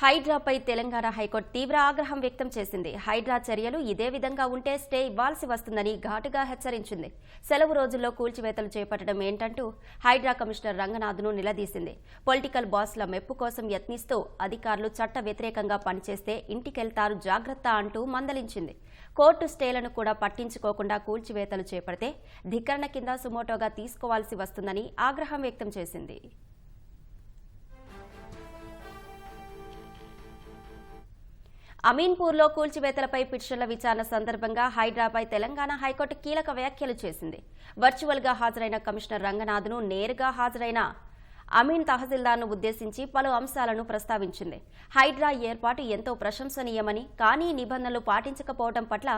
హైడ్రాపై Telangana high court తీవ్ర ఆగ్రహం వ్యక్తం చేసింది. హైడ్రా చర్యలు ఇదే విధంగా ఉంటే స్టే ఇవ్వాల్సి వస్తుందని ఘాటుగా హెచ్చరించింది. సెలవు రోజుల్లో కూల్చివేతలు చేపట్టడం ఏంటంటూ హైడ్రా కమిషనర్ రంగనాథ్ను నిలదీసింది. పొలిటికల్ బాస్ల మెప్పు కోసం యత్నిస్తూ అధికారులు చట్ట వ్యతిరేకంగా పనిచేస్తే ఇంటికెళ్తారు జాగ్రత్త అంటూ మందలించింది. కోర్టు స్టేలను కూడా పట్టించుకోకుండా కూల్చివేతలు చేపడితే ధిక్కరణ కింద సుమోటోగా తీసుకోవాల్సి వస్తుందని ఆగ్రహం వ్యక్తం చేసింది. అమీన్పూర్లో కూల్చివేతలపై పిటిషన్ల విచారణ సందర్భంగా హైదరాబాద్ తెలంగాణ హైకోర్టు కీలక వ్యాఖ్యలు చేసింది. వర్చువల్గా హాజరైన కమిషనర్ రంగనాథ్ను నేరుగా హాజరైన అమీన్ తహసీల్దార్ను ఉద్దేశించి పలు అంశాలను ప్రస్తావించింది. హైడ్రా ఏర్పాటు ఎంతో ప్రశంసనీయమని కానీ నిబంధనలు పాటించకపోవడం పట్ల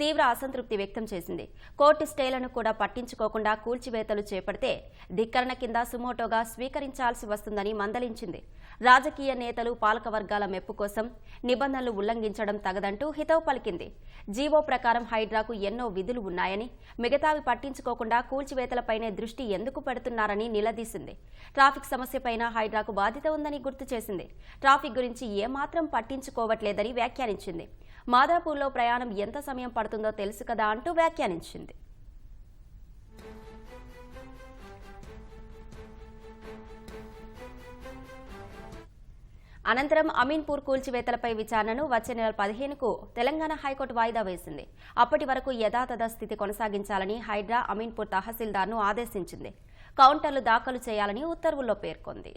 తీవ్ర అసంతృప్తి వ్యక్తం చేసింది. కోర్టు స్టేలను కూడా పట్టించుకోకుండా కూల్చివేతలు చేపడితే ధిక్కరణ కింద సుమోటోగా స్వీకరించాల్సి వస్తుందని మందలించింది. రాజకీయ నేతలు పాలకవర్గాల మెప్పు కోసం నిబంధనలు ఉల్లంఘించడం తగదంటూ హితవు పలికింది. జీవో ప్రకారం హైడ్రాకు ఎన్నో విధులు ఉన్నాయని మిగతావి పట్టించుకోకుండా కూల్చివేతలపైనే దృష్టి ఎందుకు పెడుతున్నారని నిలదీసింది. ట్రాఫిక్ సమస్యపైన హైడ్రాకు బాధ్యత ఉందని గుర్తు చేసింది. ట్రాఫిక్ గురించి ఏమాత్రం పట్టించుకోవట్లేదని వ్యాఖ్యానించింది. మాదాపూర్లో ప్రయాణం ఎంత సమయం పడుతుందో తెలుసు కదా అంటూ వ్యాఖ్యానించింది. అనంతరం అమీన్పూర్ కూల్చివేతలపై విచారణను వచ్చే నెల పదిహేనుకు తెలంగాణ హైకోర్టు వాయిదా వేసింది. అప్పటి వరకు యథాతథ స్థితి కొనసాగించాలని హైడ్రా అమీన్పూర్ తహసీల్దార్ను ఆదేశించింది. కౌంటర్లు దాఖలు చేయాలని ఉత్తర్వుల్లో పేర్కొంది.